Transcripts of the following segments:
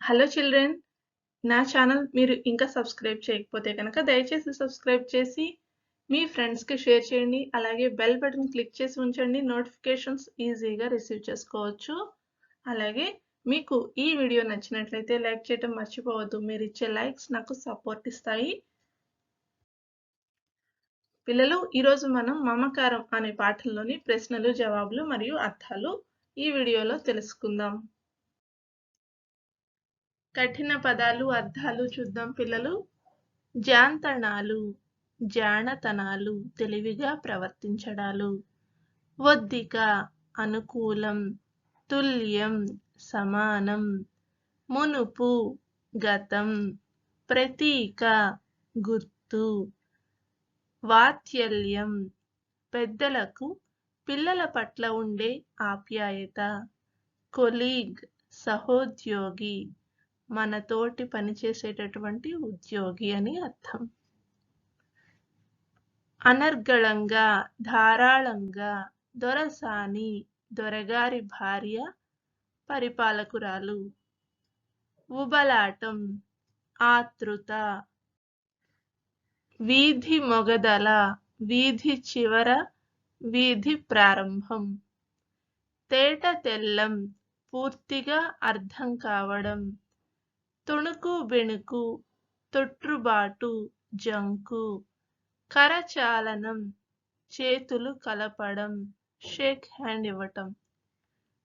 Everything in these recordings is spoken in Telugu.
హలో చిల్డ్రన్ నా ఛానల్ మీరు ఇంకా సబ్స్క్రైబ్ చేయకపోతే కనుక దయచేసి సబ్స్క్రైబ్ చేసి మీ ఫ్రెండ్స్కి షేర్ చేయండి. అలాగే బెల్ బటన్ క్లిక్ చేసి ఉంచండి. నోటిఫికేషన్స్ ఈజీగా రిసీవ్ చేసుకోవచ్చు. అలాగే మీకు ఈ వీడియో నచ్చినట్లయితే లైక్ చేయటం మర్చిపోవద్దు. మీరు ఇచ్చే లైక్స్ నాకు సపోర్ట్ ఇస్తాయి. పిల్లలు ఈరోజు మనం మమకారం అనే పాఠంలోని ప్రశ్నలు జవాబులు మరియు అర్థాలు ఈ వీడియోలో తెలుసుకుందాం. కఠిన పదాలు అర్థాలు చూద్దాం పిల్లలు. జాంతణాలు జానతనాలు తెలివిగా ప్రవర్తించడాలు. ఒద్దిక అనుకూలం తుల్యం సమానం. మునుపు గతం ప్రతీక గుర్తు. వాత్సల్యం పెద్దలకు పిల్లల పట్ల ఉండే ఆప్యాయత. కొలీగ్ సహోద్యోగి. మనతోటి పనిచేసేటటువంటి ఉద్యోగి అని అర్థం. అనర్గళంగా ధారాళంగా దొరసాని దొరగారి భార్య పరిపాలకురాలు. ఉబలాటం ఆతృత. వీధి మొగదల వీధి చివర వీధి ప్రారంభం. తేట తెల్లం పూర్తిగా అర్థం కావడం. తుణుకు బెణుకు తొట్రుబాటు జంకు కరచాలనం చేతులు కలపడం షేక్ హ్యాండ్ ఇవ్వటం.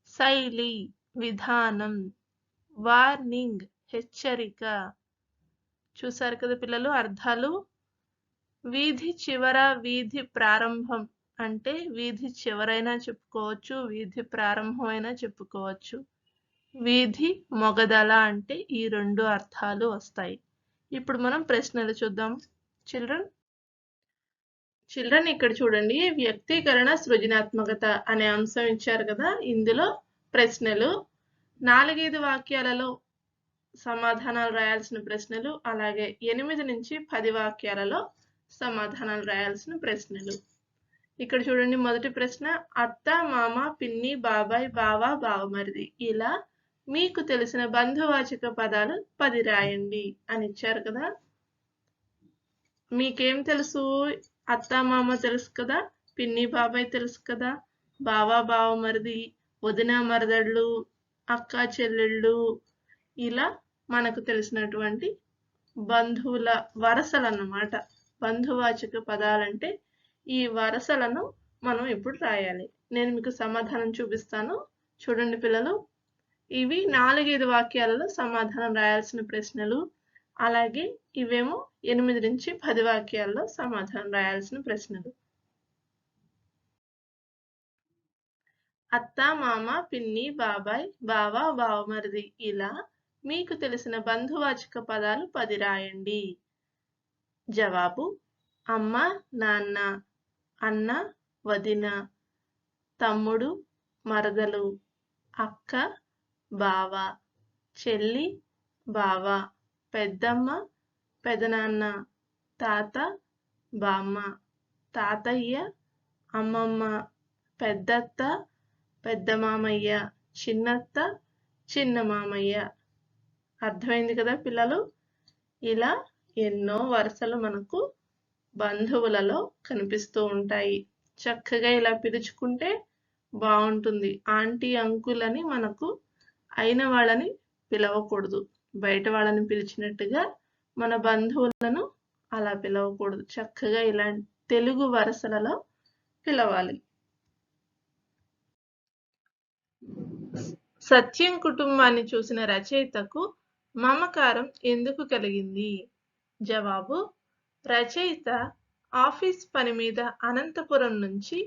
శైలి విధానం వార్నింగ్ హెచ్చరిక. చూసారు కదా పిల్లలు అర్థాలు? వీధి చివర వీధి ప్రారంభం అంటే వీధి చివరైనా చెప్పుకోవచ్చు వీధి ప్రారంభమైనా చెప్పుకోవచ్చు. వీధి మొగదల అంటే ఈ రెండు అర్థాలు వస్తాయి. ఇప్పుడు మనం ప్రశ్నలు చూద్దాం. చిల్డ్రన్ చిల్డ్రన్ ఇక్కడ చూడండి. వ్యక్తీకరణ సృజనాత్మకత అనే అంశం ఇచ్చారు కదా. ఇందులో ప్రశ్నలు. నాలుగైదు వాక్యాలలో సమాధానాలు రాయాల్సిన ప్రశ్నలు. అలాగే ఎనిమిది నుంచి పది వాక్యాలలో సమాధానాలు రాయాల్సిన ప్రశ్నలు. ఇక్కడ చూడండి మొదటి ప్రశ్న. అత్త మామ పిన్ని బాబాయ్ బావ బావమరిది. ఇలా మీకు తెలిసిన బంధువాచక పదాలు పది రాయండి అని ఇచ్చారు కదా. మీకేం తెలుసు? అత్త మామ తెలుసు కదా? పిన్ని బాబాయ్ తెలుసు కదా? బావ బావమరిది వదిన మరదళ్ళు అక్క చెల్లెళ్ళు ఇలా మనకు తెలిసినటువంటి బంధువుల వరసలు అన్నమాట బంధువాచక పదాలంటే ఈ వరసలను మనం ఇప్పుడు రాయాలి. నేను మీకు సమాధానం చూపిస్తాను. చూడండి పిల్లలు ఇవి నాలుగైదు వాక్యాలలో సమాధానం రాయాల్సిన ప్రశ్నలు. అలాగే ఇవేమో ఎనిమిది నుంచి పది వాక్యాల్లో సమాధానం రాయాల్సిన ప్రశ్నలు. అత్త మామ పిన్ని బాబాయ్ బావ బావమరిది ఇలా మీకు తెలిసిన బంధువాచక పదాలు పది రాయండి. జవాబు అమ్మ నాన్న అన్న వదిన తమ్ముడు మరదలు అక్క బావ చెల్లి బావ పెద్దమ్మ పెదనాన్న తాత బామ్మ తాతయ్య అమ్మమ్మ పెద్దత్త పెద్ద మామయ్య చిన్నత్త చిన్న మామయ్య అర్థమైంది కదా పిల్లలు? ఇలా ఎన్నో వరుసలు మనకు బంధువులలో కనిపిస్తూ ఉంటాయి. చక్కగా ఇలా పిలుచుకుంటే బాగుంటుంది. ఆంటీ అంకుల్ అని మనకు అయిన వాళ్ళని పిలవకూడదు. బయట వాళ్ళని పిలిచినట్టుగా మన బంధువులను అలా పిలవకూడదు. చక్కగా ఇలాంటి తెలుగు వరసలలో పిలవాలి. సత్యం కుటుంబాన్ని చూసిన రచయితకు మమకారం ఎందుకు కలిగింది? జవాబు రచయిత ఆఫీస్ పని మీద అనంతపురం నుంచి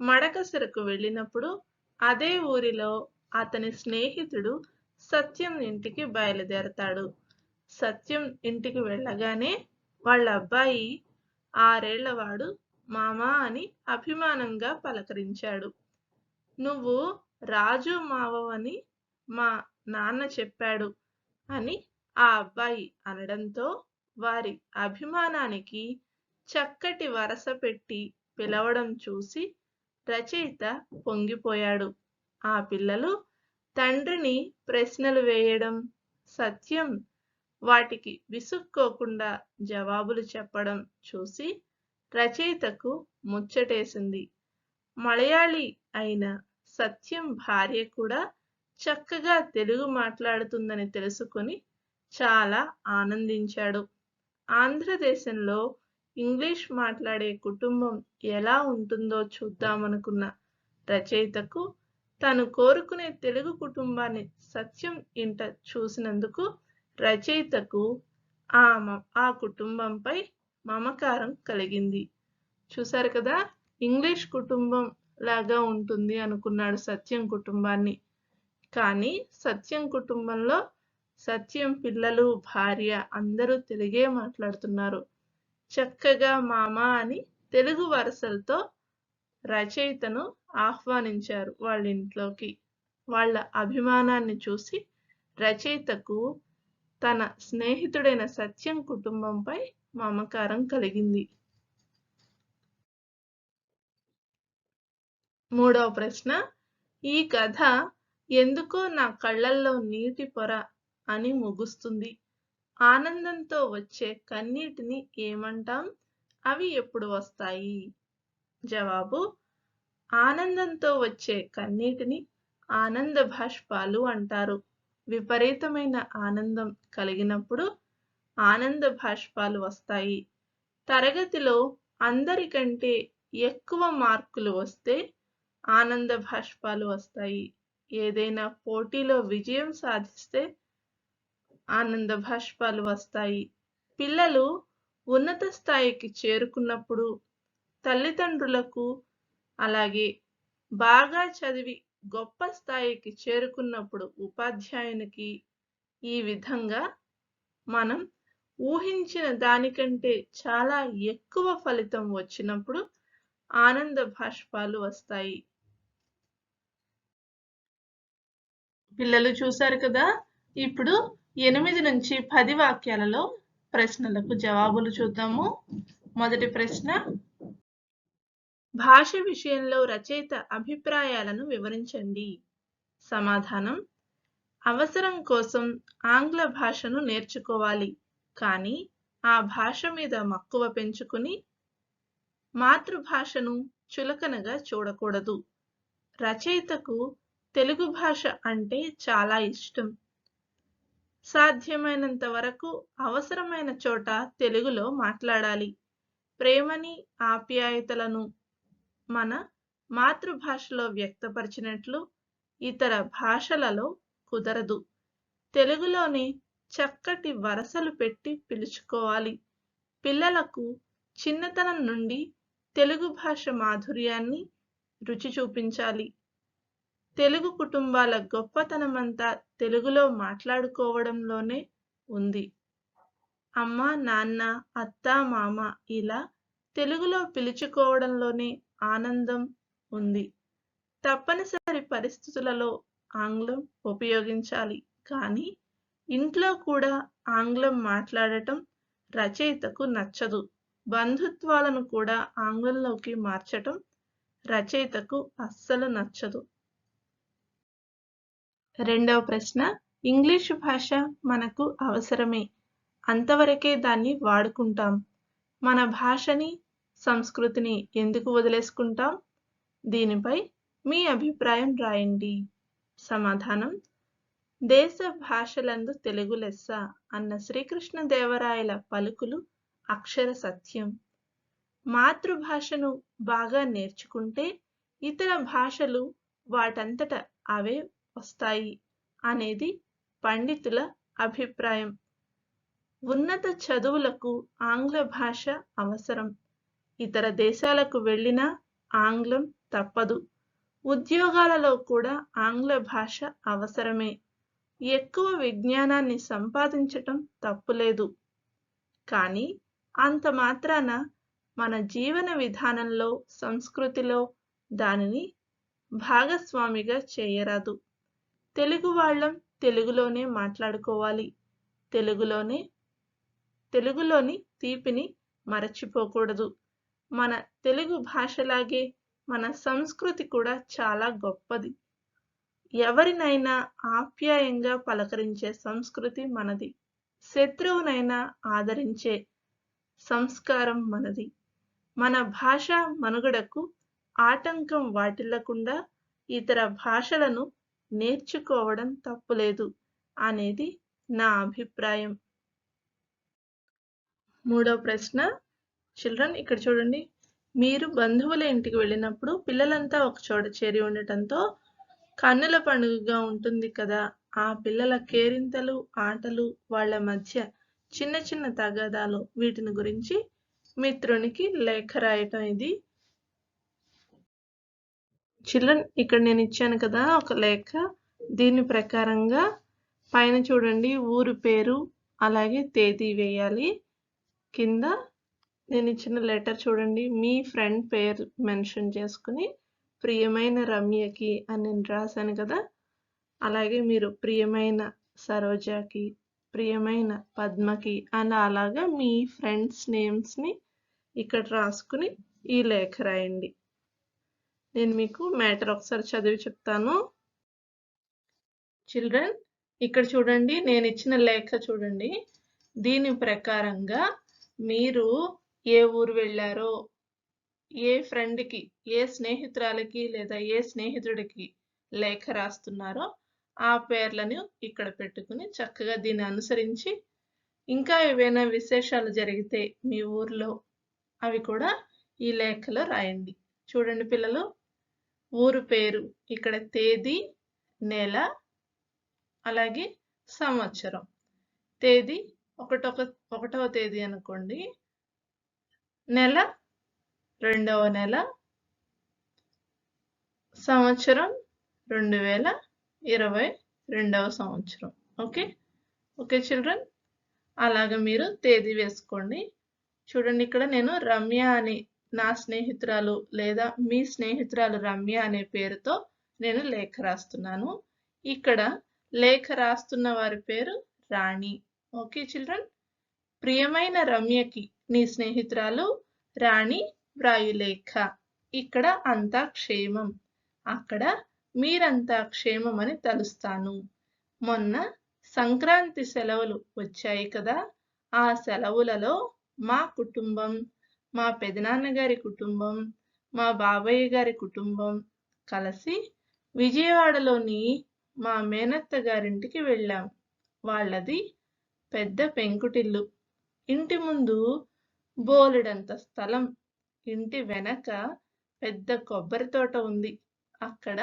మడకసిరకు వెళ్ళినప్పుడు అదే ఊరిలో అతని స్నేహితుడు సత్యం ఇంటికి బయలుదేరతాడు. సత్యం ఇంటికి వెళ్ళగానే వాళ్ళ అబ్బాయి ఆరేళ్ళవాడు మామా అని అభిమానంగా పలకరించాడు. నువ్వు రాజు మావవని మా నాన్న చెప్పాడు అని ఆ అబ్బాయి అనడంతో వారి అభిమానానికి చక్కటి వరస పెట్టి పిలవడం చూసి రచయిత పొంగిపోయాడు. ఆ పిల్లలు తండ్రిని ప్రశ్నలు వేయడం సత్యం. వాటికి విసుక్కోకుండా జవాబులు చెప్పడం చూసి రచయితకు ముచ్చటేసింది. మలయాళీ అయిన సత్యం భార్య కూడా చక్కగా తెలుగు మాట్లాడుతుందని తెలుసుకొని చాలా ఆనందించాడు. ఆంధ్రదేశంలో ఇంగ్లీష్ మాట్లాడే కుటుంబం ఎలా ఉంటుందో చూద్దామనుకున్న రచయితకు తను కోరుకునే తెలుగు కుటుంబాన్ని సత్యం ఇంట చూసినందుకు రచయితకు ఆ మ- ఆ కుటుంబంపై మమకారం కలిగింది. చూసారు కదా? ఇంగ్లీష్ కుటుంబం లాగా ఉంటుంది అనుకున్నాడు సత్యం కుటుంబాన్ని. కానీ సత్యం కుటుంబంలో సత్యం పిల్లలు భార్య అందరూ తెలుగే మాట్లాడుతున్నారు. చక్కగా మామ అని తెలుగు వరసలతో రచయితను ఆహ్వానించారు వాళ్ళ ఇంట్లోకి వాళ్ళ అభిమానాన్ని చూసి రచయితకు తన స్నేహితుడైన సత్యం కుటుంబంపై మమకారం కలిగింది. మూడవ ప్రశ్న ఈ కథ ఎందుకో నా కళ్ళల్లో నీటి పొర అని ముగుస్తుంది. ఆనందంతో వచ్చే కన్నీటిని ఏమంటాం? అవి ఎప్పుడు వస్తాయి? జవాబు ఆనందంతో వచ్చే కన్నీటిని ఆనంద భాష్పాలు అంటారు. విపరీతమైన ఆనందం కలిగినప్పుడు ఆనంద భాష్పాలు వస్తాయి. తరగతిలో అందరికంటే ఎక్కువ మార్కులు వస్తే ఆనంద భాష్పాలు వస్తాయి. ఏదైనా పోటీలో విజయం సాధిస్తే ఆనంద భాష్పాలు వస్తాయి. పిల్లలు ఉన్నత స్థాయికి చేరుకున్నప్పుడు తల్లిదండ్రులకు అలాగే బాగా చదివి గొప్ప స్థాయికి చేరుకున్నప్పుడు ఉపాధ్యాయునికి ఈ విధంగా మనం ఊహించిన దానికంటే చాలా ఎక్కువ ఫలితం వచ్చినప్పుడు ఆనంద భాష్పాలు వస్తాయి. పిల్లలు చూశారు కదా? ఇప్పుడు ఎనిమిది నుంచి పది వాక్యాలలో ప్రశ్నలకు జవాబులు చూద్దాము. మొదటి ప్రశ్న భాష విషయంలో రచయిత అభిప్రాయాలను వివరించండి. సమాధానం అవసరం కోసం ఆంగ్ల భాషను నేర్చుకోవాలి. కానీ ఆ భాష మీద మక్కువ పెంచుకుని మాతృభాషను చులకనగా చూడకూడదు. రచయితకు తెలుగు భాష అంటే చాలా ఇష్టం. సాధ్యమైనంత వరకు అవసరమైన చోట తెలుగులో మాట్లాడాలి. ప్రేమని ఆప్యాయతలను మన మాతృభాషలో వ్యక్తపరిచినట్లు ఇతర భాషలలో కుదరదు. తెలుగులోనే చక్కటి వరసలు పెట్టి పిలుచుకోవాలి. పిల్లలకు చిన్నతనం నుండి తెలుగు భాష మాధుర్యాన్ని రుచి చూపించాలి. తెలుగు కుటుంబాల గొప్పతనమంతా తెలుగులో మాట్లాడుకోవడంలోనే ఉంది. అమ్మ నాన్న అత్త మామ ఇలా తెలుగులో పిలుచుకోవడంలోనే ఆనందం ఉంది. తప్పనిసరి పరిస్థితులలో ఆంగ్లం ఉపయోగించాలి. కానీ ఇంట్లో కూడా ఆంగ్లం మాట్లాడటం రచయితకు నచ్చదు. బంధుత్వాలను కూడా ఆంగ్లంలోకి మార్చటం రచయితకు అస్సలు నచ్చదు. రెండవ ప్రశ్న ఇంగ్లీషు భాష మనకు అవసరమే. అంతవరకే దాన్ని వాడుకుంటాం. మన భాషని సంస్కృతిని ఎందుకు వదిలేసుకుంటాం? దీనిపై మీ అభిప్రాయం రాయండి. సమాధానం దేశ భాషలందు తెలుగు లెస్స అన్న శ్రీకృష్ణదేవరాయల పలుకులు అక్షర సత్యం. మాతృభాషను బాగా నేర్చుకుంటే ఇతర భాషలు వాటంతట అవే వస్తాయి అనేది పండితుల అభిప్రాయం. ఉన్నత చదువులకు ఆంగ్ల భాష అవసరం. ఇతర దేశాలకు వెళ్ళినా ఆంగ్లం తప్పదు. ఉద్యోగాలలో కూడా ఆంగ్ల భాష అవసరమే. ఎక్కువ విజ్ఞానాన్ని సంపాదించటం తప్పులేదు. కానీ అంత మాత్రాన మన జీవన విధానంలో సంస్కృతిలో దానిని భాగస్వామిగా చేయరాదు. తెలుగు వాళ్ళం తెలుగులోనే మాట్లాడుకోవాలి. తెలుగులోనే తెలుగులోని తీపిని మరచిపోకూడదు. మన తెలుగు భాషలాగే మన సంస్కృతి కూడా చాలా గొప్పది. ఎవరినైనా ఆప్యాయంగా పలకరించే సంస్కృతి మనది. శత్రువునైనా ఆదరించే సంస్కారం మనది. మన భాష మనుగడకు ఆటంకం వాటిల్లకుండా ఇతర భాషలను నేర్చుకోవడం తప్పులేదు అనేది నా అభిప్రాయం. మూడో ప్రశ్న చిల్డ్రన్ ఇక్కడ చూడండి. మీరు బంధువుల ఇంటికి వెళ్ళినప్పుడు పిల్లలంతా ఒక చోట చేరి ఉండటంతో కన్నుల పండుగగా ఉంటుంది కదా. ఆ పిల్లల కేరింతలు ఆటలు వాళ్ళ మధ్య చిన్న చిన్న తగాదాలు వీటిని గురించి మిత్రునికి లేఖ రాయటం ఇది. చిల్డ్రన్ ఇక్కడ నేను ఇచ్చాను కదా ఒక లేఖ. దీని ప్రకారంగా పైన చూడండి ఊరు పేరు అలాగే తేదీ వేయాలి. కింద నేను ఇచ్చిన లెటర్ చూడండి. మీ ఫ్రెండ్ పేరు మెన్షన్ చేసుకుని ప్రియమైన రమ్యకి అని నేను రాశాను కదా. అలాగే మీరు ప్రియమైన సరోజకి ప్రియమైన పద్మకి అని అలాగా మీ ఫ్రెండ్స్ నేమ్స్ని ఇక్కడ రాసుకుని ఈ లేఖ రాయండి. నేను మీకు మ్యాటర్ ఒకసారి చదివి చెప్తాను. చిల్డ్రన్ ఇక్కడ చూడండి. నేను ఇచ్చిన లేఖ చూడండి. దీని ప్రకారంగా మీరు ఏ ఊరు వెళ్ళారో ఏ ఫ్రెండ్కి ఏ స్నేహితురాలకి లేదా ఏ స్నేహితుడికి లేఖ రాస్తున్నారో ఆ పేర్లను ఇక్కడ పెట్టుకుని చక్కగా దీన్ని అనుసరించి ఇంకా ఏవైనా విశేషాలు జరిగితే మీ ఊర్లో అవి కూడా ఈ లేఖలో రాయండి. చూడండి పిల్లలు ఊరు పేరు ఇక్కడ తేదీ నెల అలాగే సంవత్సరం. తేదీ ఒకటొక ఒకటవ తేదీ అనుకోండి. నెల రెండవ నెల సంవత్సరం రెండు వేల ఇరవై రెండవ సంవత్సరం. ఓకే? Okay children? అలాగ మీరు తేదీ వేసుకోండి. చూడండి ఇక్కడ నేను రమ్య అని నా స్నేహితురాలు లేదా మీ స్నేహితురాలు రమ్య అనే పేరుతో నేను లేఖ రాస్తున్నాను. ఇక్కడ లేఖ రాస్తున్న వారి పేరు రాణి. Okay children? ప్రియమైన రమ్యకి నీ స్నేహితురాలు రాణి వ్రాయులేఖ. ఇక్కడ అంతా క్షేమం అక్కడ మీరంతా క్షేమం అని తలుస్తాను. మొన్న సంక్రాంతి సెలవులు వచ్చాయి కదా ఆ సెలవులలో మా కుటుంబం మా పెదనాన్నగారి కుటుంబం మా బాబయ్య గారి కుటుంబం కలిసి విజయవాడలోని మా మేనత్త గారింటికి వెళ్ళాం. వాళ్ళది పెద్ద పెంకుటిల్లు. ఇంటి ముందు బోలెడంత స్థలం ఇంటి వెనక పెద్ద కొబ్బరి తోట ఉంది. అక్కడ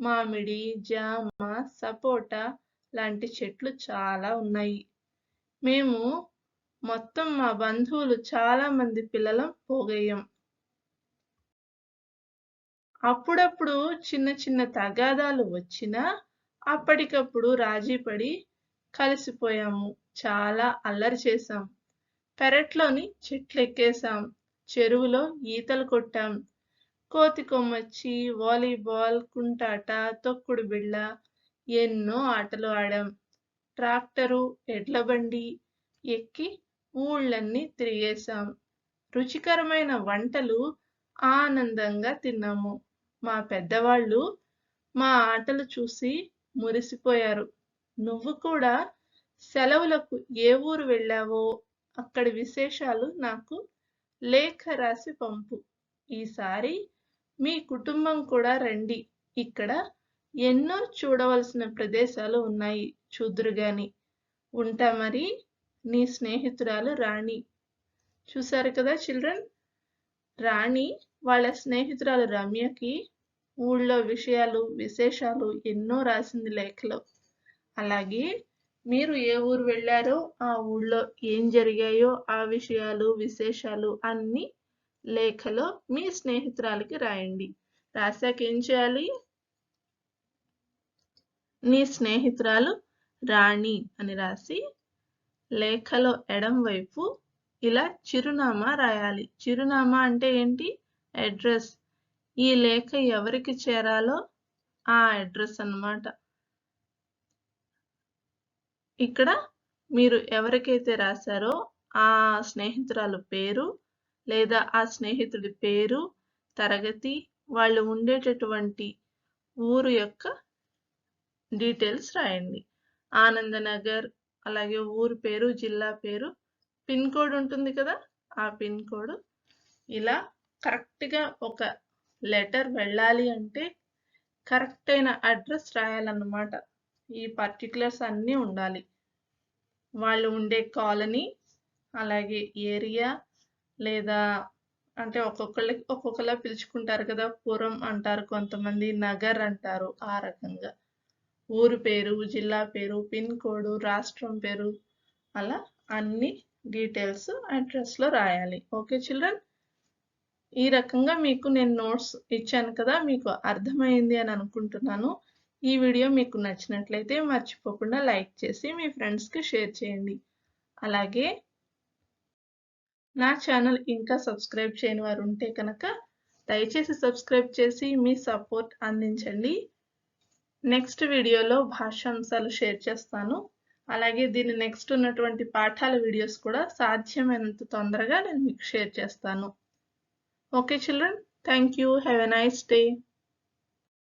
మామిడి జామ సపోటా లాంటి చెట్లు చాలా ఉన్నాయి. మేము మొత్తం మా బంధువులు చాలా మంది పిల్లలం పోగయ్యాం. అప్పుడప్పుడు చిన్న చిన్న తగాదాలు వచ్చినా అప్పటికప్పుడు రాజీ పడి కలిసిపోయాము. చాలా అల్లరి చేశాం. పెరట్లోని చెట్లు ఎక్కేసాం చెరువులో ఈతలు కొట్టాం. కోతి కొమ్మచ్చి వాలీబాల్ కుంటాట తొక్కుడు బిళ్ళ ఎన్నో ఆటలు ఆడాం. ట్రాక్టరు ఎడ్ల బండి ఎక్కి ఊళ్ళన్నీ తిరిగేశాం. రుచికరమైన వంటలు ఆనందంగా తిన్నాము. మా పెద్దవాళ్ళు మా ఆటలు చూసి మురిసిపోయారు. నువ్వు కూడా సెలవులకు ఏ ఊరు వెళ్ళావో అక్కడి విశేషాలు నాకు లేఖ రాసి పంపు. ఈసారి మీ కుటుంబం కూడా రండి. ఇక్కడ ఎన్నో చూడవలసిన ప్రదేశాలు ఉన్నాయి. చూదురుగాని ఉంటా మరి నీ స్నేహితురాలు రాణి. చూసారు కదా చిల్డ్రన్? రాణి వాళ్ళ స్నేహితురాలు రమ్యకి ఊళ్ళో విషయాలు విశేషాలు ఎన్నో రాసింది లేఖలో. అలాగే మీరు ఏ ఊరు వెళ్ళారో ఆ ఊళ్ళో ఏం జరిగాయో ఆ విషయాలు విశేషాలు అన్ని లేఖలో మీ స్నేహితురాలకి రాయండి. రాశాక ఏం చేయాలి? నీ స్నేహితురాలు రాణి అని రాసి లేఖలో ఎడం వైపు ఇలా చిరునామా రాయాలి. చిరునామా అంటే ఏంటి? అడ్రస్. ఈ లేఖ ఎవరికి చేరాలో ఆ అడ్రస్ అన్నమాట. ఇక్కడ మీరు ఎవరికైతే రాశారో ఆ స్నేహితురాలు పేరు లేదా ఆ స్నేహితుడి పేరు తరగతి వాళ్ళు ఉండేటటువంటి ఊరు యొక్క డీటెయిల్స్ రాయండి. ఆనందనగర్ అలాగే ఊరు పేరు జిల్లా పేరు పిన్ కోడ్ ఉంటుంది కదా ఆ పిన్ కోడ్. ఇలా కరెక్ట్గా ఒక లెటర్ వెళ్ళాలి అంటే కరెక్ట్ అయిన అడ్రస్ రాయాలన్నమాట. ఈ పర్టికులర్స్ అన్నీ ఉండాలి. వాళ్ళు ఉండే కాలనీ అలాగే ఏరియా లేదా అంటే ఒక్కొక్కళ్ళకి ఒక్కొక్కలా పిలుచుకుంటారు కదా పురం అంటారు కొంతమంది నగర్ అంటారు ఆ రకంగా. ఊరు పేరు జిల్లా పేరు పిన్ కోడ్ రాష్ట్రం పేరు అలా అన్ని డీటెయిల్స్ అడ్రస్లో రాయాలి. ఓకే చిల్డ్రన్ ఈ రకంగా మీకు నేను నోట్స్ ఇచ్చాను కదా మీకు అర్థమైంది అని అనుకుంటున్నాను. ఈ వీడియో మీకు నచ్చినట్లయితే మర్చిపోకుండా లైక్ చేసి మీ ఫ్రెండ్స్కి షేర్ చేయండి. అలాగే నా ఛానల్ ఇంకా సబ్స్క్రైబ్ చేయని వారు ఉంటే కనుక దయచేసి సబ్స్క్రైబ్ చేసి మీ సపోర్ట్ అందించండి. నెక్స్ట్ వీడియోలో భాషాంశాలు షేర్ చేస్తాను. అలాగే దీని నెక్స్ట్ ఉన్నటువంటి పాఠాల వీడియోస్ కూడా సాధ్యమైనంత తొందరగా నేను మీకు షేర్ చేస్తాను. Okay children thank you. Have a nice day.